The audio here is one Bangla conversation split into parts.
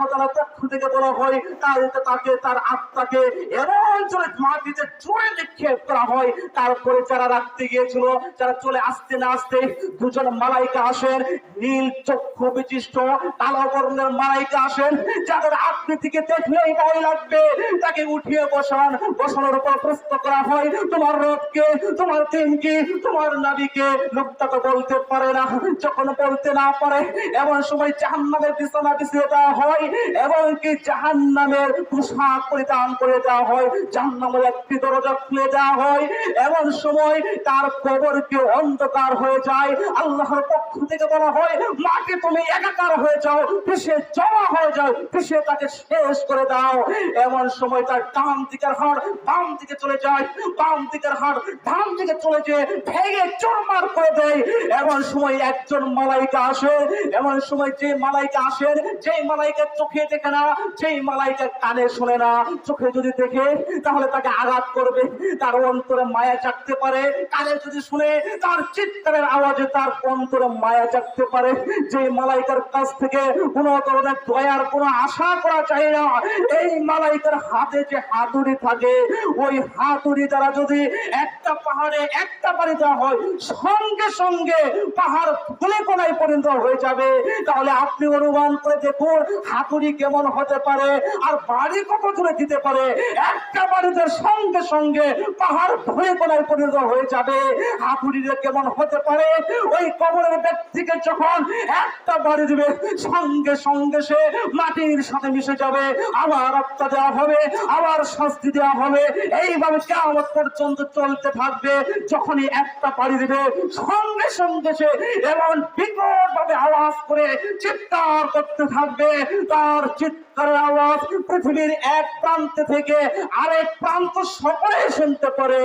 পক্ষ থেকে বলা হয়, তার তাকে, তার আত্মাকে এমন মাটিতে নিক্ষেপ করা হয়। তারপরে যারা রাখতে গিয়েছিল, যারা চলে আসতে না আসতে দুজন মালাইকা আসেন, নীল চক্ষু বিশিষ্ট কালো বর্ণের মালাইকা আসেন, যাদের আকৃতিকে দেখলেই ভয় লাগবে। তাকে উঠিয়ে বসান, বসানোর উপর প্রশ্ন করা হয়, তোমার রথকে তোমার দিনকে তোমার নাবিকে লোকটা তো বলতে পারে না। যখন বলতে না পারে, এমন সময় জাহান্নামের বিছানা বিছিয়ে দেওয়া হয় এবং কি জাহান্নামের পোশাক পরিধান করে দেওয়া হয়, জাহান্নামের একটি দরজা খুলে দেওয়া হয়। এমন সময় তার কবরকে অন্ধকার হয়ে যায়? আল্লাহর পক্ষ থেকে বলা হয় মাটি তুমি একাকার হয়ে যাও পিছিয়ে জমা হয়ে যাও পিছিয়ে তাকে শেষ করে দাও। এমন সময় তার ডান দিকের হাড় বাম দিকে চলে যায়, বাম দিকের হাড় ডান দিকে চলে যেয়ে ভেঙে চোরমার করে দেয়। এমন সময় একজন মালাইকা আসে, এমন সময় যে মালাইকা আসেন যে মালাইকা চোখে দেখে না যেই মালাইকা কানে শুনে না। চোখে যদি দেখে, তাহলে তাকে আঘাত করবে। তার অন্তরে মায়া চাকতে পারে, কানে যদি শুনে, তার চিৎকারের আওয়াজে তার অন্তরে মায়া চাকতে পারে। যে মালাইকার কাছ থেকে কোনো ধরনের দয়ার, কোনো আশা করা চাই না, এই মালাইকার হাতে যে হাতুড়ি থাকে, ওই হাতুড়ি দ্বারা যদি একটা পাহাড়ে, একটা বাড়ি দেওয়া হয়, সঙ্গে সঙ্গে পাহাড় ফুলে কোনায় পরিণত হয়ে যাবে। তাহলে আপনি অনুমান করে দেখুন হাতুড়ি কেমন হতে পারে? আর বাড়ি কত দূরে দিতে পারে? একটা বাড়িতে সঙ্গে সঙ্গে পাহাড় ভয়ে কোনায় পরিণত হয়ে যাবে। হাতুড়িটা কেমন হতে পারে? ওই কবরের ব্যক্তিকে যখন একটা বাড়ি দিবে, সঙ্গে সঙ্গে সে মাটির সাথে মিশে যাবে। আবার আত্মা দেওয়া হবে, আবার শাস্তি দেওয়া হবে। এইভাবে কেমন পর্যন্ত চলতে থাকবে। যখনই একটা বাড়ি দিবে, সঙ্গে সঙ্গে সে এমন বিকট ভাবে আওয়াজ করে চিৎকার করতে থাকবে। তার চিৎকারের আওয়াজ পৃথিবীর এক প্রান্ত থেকে আরেক প্রান্ত সকলে শুনতে পারে?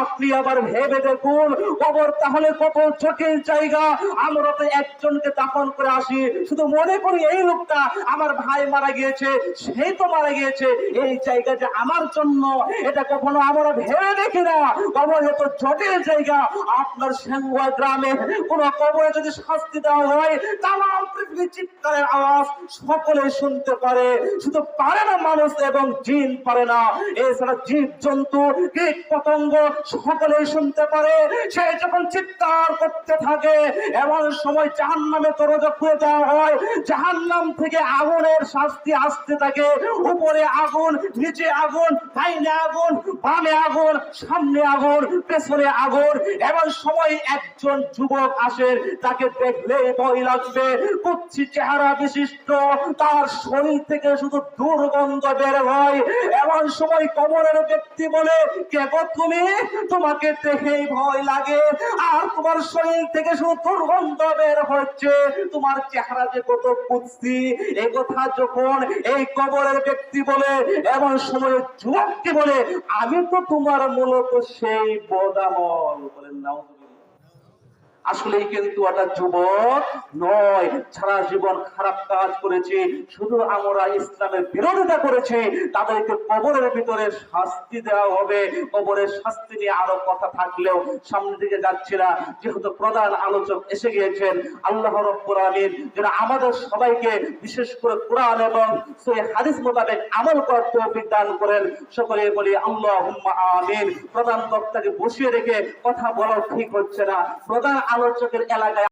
আপনি আবার ভেবে দেখুন, কবর তাহলে কত চোখের জায়গা? আমরা তো একজনকে দাফন করে আসি। শুধু মনে করি এই লোকটা আমার ভাই মারা গিয়েছে সেই তো মারা গিয়েছে। এই জায়গা যে আমার জন্য, এটা কখনো আমরা ভেবে দেখি না। কবর এত জটিল জায়গা। আপনার সেঙ্গুয়া গ্রামে কোন কবরে যদি শাস্তি দেওয়া হয় তাম পৃথিবীর চিৎকারের আওয়াজ সকলে শুনতে পারে, শুধু পারে না মানুষ এবং জিন পারে না। এছাড়া জীব জন্তু কীট পতঙ্গ সকলেই শুনতে পারে। সে যখন চিৎকার করতে থাকে, এমন সময় জাহান নামে দরজা খুলে দেওয়া হয়। জাহান নাম থেকে আগুনের শাস্তি আসতে থাকে। উপরে আগুন, নিচে আগুন ডাইনে আগুন, বামে আগুন, সামনে আগুন, পেছনে আগুন। এমন সময় একজন যুবক আসে, তাকে দেখলে ভয় লাগবে। কুচ্ছি চেহারা বিশিষ্ট, তার শরীর থেকে শুধু দুর্গন্ধ বের হয়। এমন সময় কবরের ব্যক্তি বলে, কে গো তুমি? তোমাকে দেখেই ভয় লাগে। আর তোমার শরীর থেকে শুধু দুর্গন্ধ বের হচ্ছে। তোমার চেহারা যে কত কুচ্ছি এই কথা যখন এই কবরের ব্যক্তি বলে, এমন সময় যুবকটি বলে, আমি তো তোমার মূলত সেই বদামল। বলেন নাও আসলেই কিন্তু একটা যুবক নয়। সারা জীবন খারাপ কাজ করেছে, শুধু আমরা ইসলামের বিরোধিতা করেছি, তাদেরকে কবরের ভিতরে শাস্তি দেওয়া হবে। কবরের শাস্তি নিয়ে আরও কথা থাকলেও সামনে দিকে যাচ্ছে না। যেহেতু প্রধান আলোচক এসে গিয়েছেন, আল্লাহ রব্বুল আমিন যেন আমাদের সবাইকে বিশেষ করে কোরআন এবং সেই হাদিস মোতাবেক আমল করার তৌফিক দান করেন। সকলে বলি আল্লাহ আমিন। প্রধান বক্তাকে বসিয়ে রেখে কথা বলা ঠিক হচ্ছে না। প্রধান আলোচকের এলাকায়